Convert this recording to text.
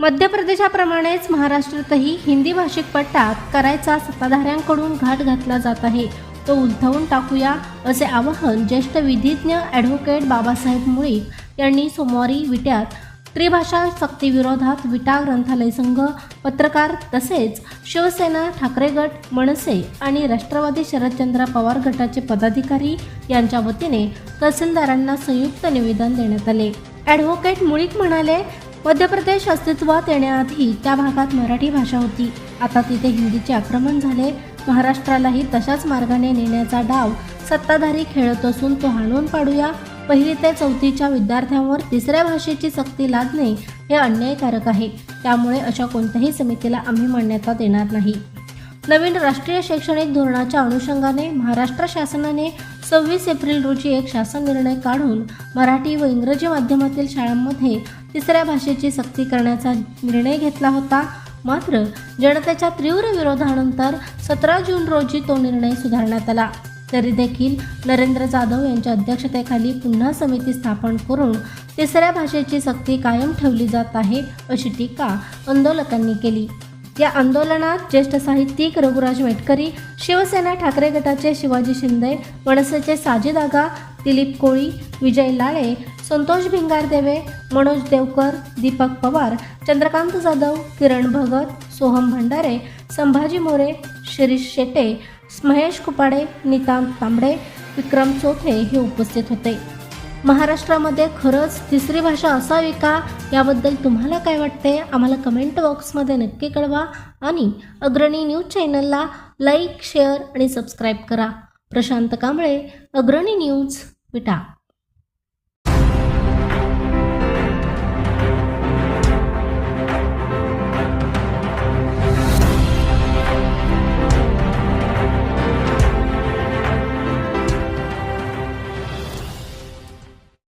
मध्य प्रदेशाप्रमाणेच महाराष्ट्रातही हिंदी भाषिक पट्टा करायचा सत्ताधाऱ्यांकडून घाट घातला जात आहे. तो उलथवून टाकूया असे आवाहन ज्येष्ठ विधिज्ञ ॲडव्होकेट बाबासाहेब मुळीक यांनी सोमवारी विट्यात त्रिभाषा सक्तीविरोधात विटा ग्रंथालय संघ पत्रकार तसेच शिवसेना ठाकरे गट मनसे आणि राष्ट्रवादी शरदचंद्र पवार गटाचे पदाधिकारी यांच्या वतीने तहसीलदारांना संयुक्त निवेदन देण्यात आले. ॲडव्होकेट मुळीक म्हणाले मध्य प्रदेश अस्तित्वात येण्याआधी त्या भागात मराठी भाषा होती. आता तिथे हिंदीचे आक्रमण झाले. महाराष्ट्रालाही तशाच मार्गाने नेण्याचा डाव सत्ताधारी खेळत असून तो हाणून पाडूया. पहिली ते चौथीच्या विद्यार्थ्यांवर तिसऱ्या भाषेची सक्ती लादणे हे अन्यायकारक आहे. त्यामुळे अशा कोणत्याही समितीला आम्ही मान्यता देणार नाही. नवीन राष्ट्रीय शैक्षणिक धोरणाच्या अनुषंगाने महाराष्ट्र शासनाने सव्वीस एप्रिल रोजी एक शासन निर्णय काढून मराठी व इंग्रजी माध्यमातील शाळांमध्ये तिसऱ्या भाषेची सक्ती करण्याचा निर्णय घेतला होता. मात्र जनतेच्या तीव्र विरोधानंतर सतरा जून रोजी तो निर्णय सुधारण्यात आला. तरी देखील नरेंद्र जाधव यांच्या अध्यक्षतेखाली पुन्हा समिती स्थापन करून तिसऱ्या भाषेची सक्ती कायम ठेवली जात आहे अशी टीका आंदोलकांनी केली. या आंदोलनात ज्येष्ठ साहित्यिक रघुराज मेटकरी शिवसेना ठाकरे गटाचे शिवाजी शिंदे मनसेचे साजिद आगा दिलीप कोळी विजय लाळे संतोष भिंगारदेवे मनोज देवकर दीपक पवार चंद्रकांत जाधव किरण भगत सोहम भंडारे संभाजी मोरे शिरीष शेटे महेश कुपाडे नितांत तांबडे विक्रम चोथे हे उपस्थित होते. महाराष्ट्रामध्ये खरंच तिसरी भाषा असावी का? याबद्दल तुम्हाला काय वाटते आम्हाला कमेंट बॉक्समध्ये नक्की कळवा आणि अग्रणी न्यूज चॅनलला लाईक शेअर आणि सबस्क्राईब करा. प्रशांत कांबळे अग्रणी न्यूज विटा.